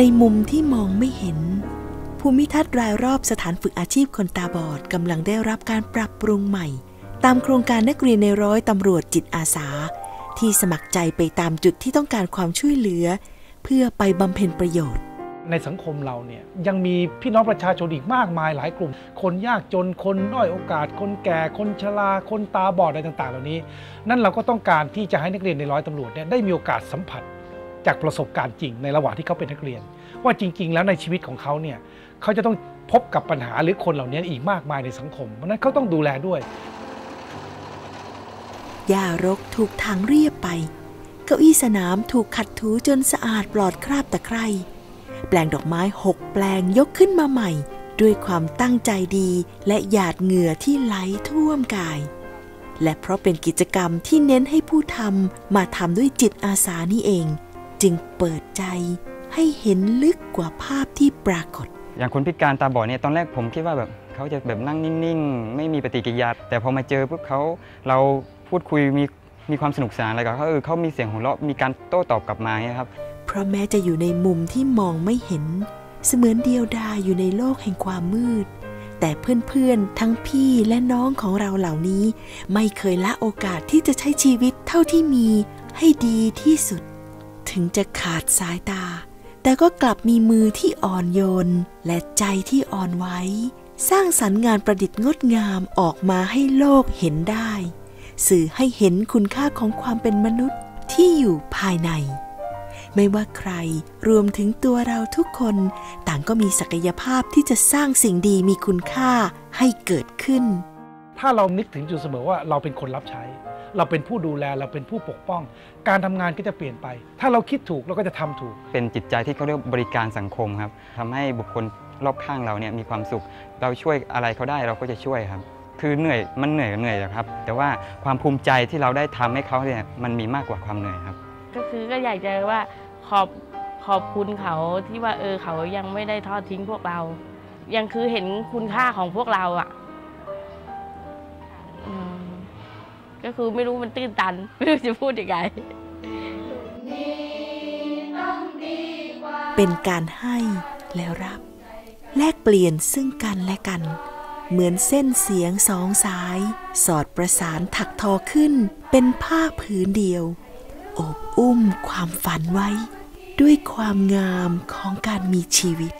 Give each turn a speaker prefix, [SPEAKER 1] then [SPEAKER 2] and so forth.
[SPEAKER 1] ในมุมที่มองไม่เห็น ภูมิทัศน์รายรอบสถานฝึกอาชีพคนตาบอดกำลังได้รับการปรับปรุงใหม่ ตามโครงการนักเรียนในร้อยตำรวจจิตอาสา ที่สมัครใจไปตามจุดที่ต้องการความช่วยเหลือ เพื่อไปบำเพ็ญประโยชน์
[SPEAKER 2] ในสังคมเราเนี่ยยังมีพี่น้องประชาชนอีกมากมายหลายกลุ่ม คนยากจนคนด้อยโอกาส คนแก่คนชราคนตาบอดอะไรต่าง ๆ เหล่านี้ นั่นเราก็ต้องการที่จะให้นักเรียนในร้อยตำรวจเนี่ยได้มีโอกาสสัมผัส จากประสบการณ์จริงในระหว่างที่เขาเป็นนักเรียน ว่าจริง ๆ แล้วในชีวิตของเขาเนี่ยเขาจะต้องพบกับปัญหาหรือคนเหล่านี้อีกมากมายในสังคมเพราะนั้นเขาต้องดูแลด้วย
[SPEAKER 1] หญ้ารกถูกทางเรียบไป เก้าอี้สนามถูกขัดถูจนสะอาดปลอดคราบตะไคร่แปลงดอกไม้หกแปลงยกขึ้นมาใหม่ ด้วยความตั้งใจดีและหยาดเหงื่อที่ไหลท่วมกาย และเพราะเป็นกิจกรรมที่เน้นให้ผู้ทำมาทำด้วยจิตอาสานี่เอง จึงเปิดใจให้เห็นลึกกว่าภาพที่ปรากฏ
[SPEAKER 3] อย่างคนพิการตาบอดเนี่ยตอนแรกผมคิดว่าแบบเขาจะแบบนั่งนิ่งๆ ไม่มีปฏิกิริยา แต่พอมาเจอปุ๊บเขาเราพูดคุยมีมีความสนุกสนานอะไรกับเขาเออเขามีเสียงหัวเราะมีการโต้ตอบกลับมาเนี่ยครับ
[SPEAKER 1] เพราะแม้จะอยู่ในมุมที่มองไม่เห็น เสมือนเดียวดายอยู่ในโลกแห่งความมืด แต่เพื่อนๆ ทั้งพี่และน้องของเราเหล่านี้ ไม่เคยละโอกาสที่จะใช้ชีวิตเท่าที่มีให้ดีที่สุด ถึงจะขาดสายตา แต่ก็กลับมีมือที่อ่อนโยน และใจที่อ่อนไหวสร้างสรรค์งานประดิษฐ์งดงามออกมาให้โลกเห็นได้ สื่อให้เห็นคุณค่าของความเป็นมนุษย์ที่อยู่ภายใน ไม่ว่าใครรวมถึงตัวเราทุกคนต่างก็มีศักยภาพที่จะสร้างสิ่งดีมีคุณค่าให้เกิดขึ้น
[SPEAKER 2] ถ้าเรานึกถึงจุดเสมอว่าเราเป็นคนรับใช้ เราเป็นผู้ดูแลเราเป็นผู้ปกป้อง การทำงานก็จะเปลี่ยนไป ถ้าเราคิดถูกเราก็จะทำถูก
[SPEAKER 3] เป็นจิตใจที่เขาเรียกบริการสังคมครับทำให้บุคคลรอบข้างเราเนี่ยมีความสุข เราช่วยอะไรเขาได้เราก็จะช่วยครับ คือเหนื่อยมันเหนื่อยก็เหนื่อยแหละครับ แต่ว่าความภูมิใจที่เราได้ทำให้เขาเนี่ยมันมีมากกว่าความเหนื่อยครับ
[SPEAKER 4] ก็คือก็อยากจะว่าขอบขอบคุณเขาที่ว่าเออเขายังไม่ได้ทอดทิ้งพวกเรา ยังคือเห็นคุณค่าของพวกเราอะ่ะ ก็คือไม่รู้มันตื้นตัน ไม่รู้จะพูดยังไง
[SPEAKER 1] เป็นการให้แล้วรับ แลกเปลี่ยนซึ่งกันและกัน เหมือนเส้นเสียงสองสาย สอดประสานถักทอขึ้น เป็นผ้าผืนเดียวโอบอุ้มความฝันไว้ ด้วยความงามของการมีชีวิต